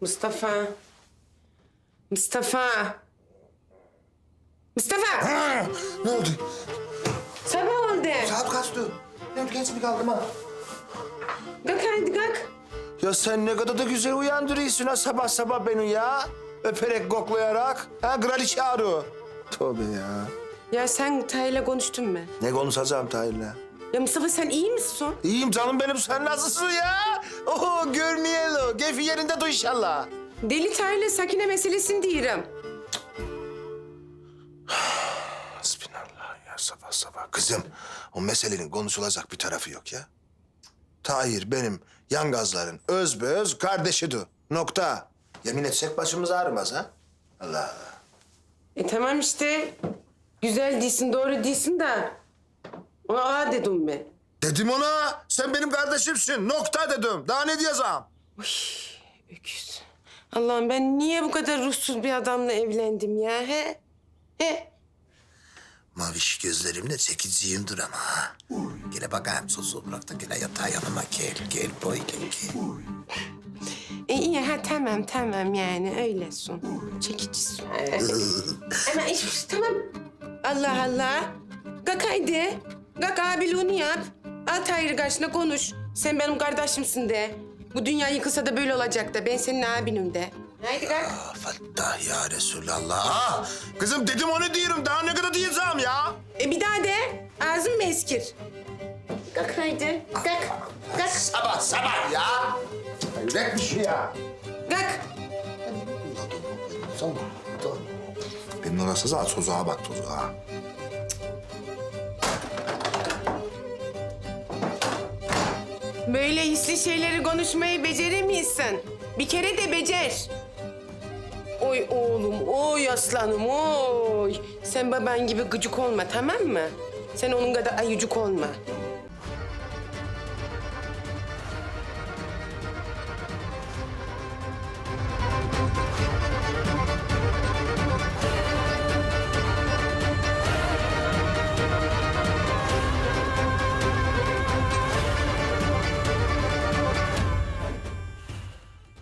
Mustafa. Mustafa. Mustafa. Ha, ne oldu? Sabah oldu. Saat kaçtı? Ben geç mi kaldım ha? Kalk hadi kalk. Ya sen ne kadar da güzel uyandırıyorsun ha sabah sabah beni ya. Öperek, koklayarak. Ha kraliçe arı. Tövbe ya. Ya sen Tahir'le konuştun mu? Ne konuşacağım Tahir'le? Ya Mustafa sen iyi misin? İyiyim canım benim. Sen nasılsın ya? Oho görmeyeli. Keyfi yerinde dur inşallah. Deli Tahir'le Sakine meselesini diyorum. Hasbinallah ya sabah sabah. Kızım o meselenin konuşulacak bir tarafı yok ya. Tahir benim yan gazların öz be öz kardeşidir. Nokta. Yemin etsek başımız ağrımaz ha. Allah Allah. E tamam işte. Güzel değilsin, doğru değilsin de. Ona aa dedim ben. Dedim ona sen benim kardeşimsin. Nokta dedim. Daha ne diyeceğim? Öküz. Allah'ım ben niye bu kadar ruhsuz bir adamla evlendim ya he? He? Maviş gözlerimle çekiciyimdir ama ha. Gele bakayım sosu bırak da gele yatağa yanıma gel. Gel boy gel gel. E iyi ha tamam tamam yani öylesin. Çekicisin. Ama iş tamam. Allah Allah. Kalk haydi. Kalk abiliğini yap. Al Tahir'i karşına konuş. Sen benim kardeşimsin de. Bu dünya yıkılsa da böyle olacak da. Ben senin abinim de. Haydi kalk. Ah, Fettah ya Resulallah. Ah, kızım dedim onu diyorum. Daha ne kadar diyeceğim ya? E bir daha de. Ağzın mı eskir? Kalk haydi. Kalk. Kalk. Sabah sabah ya. Yürek bir şey ya. Kalk. Tamam, tamam. Benim orası zaten tuzağa bak tuzağa. Böyle hisli şeyleri konuşmayı beceremiyorsun. Bir kere de becer. Oy oğlum, oy aslanım, oy. Sen baban gibi gıcık olma tamam mı? Sen onun kadar ayıcık olma.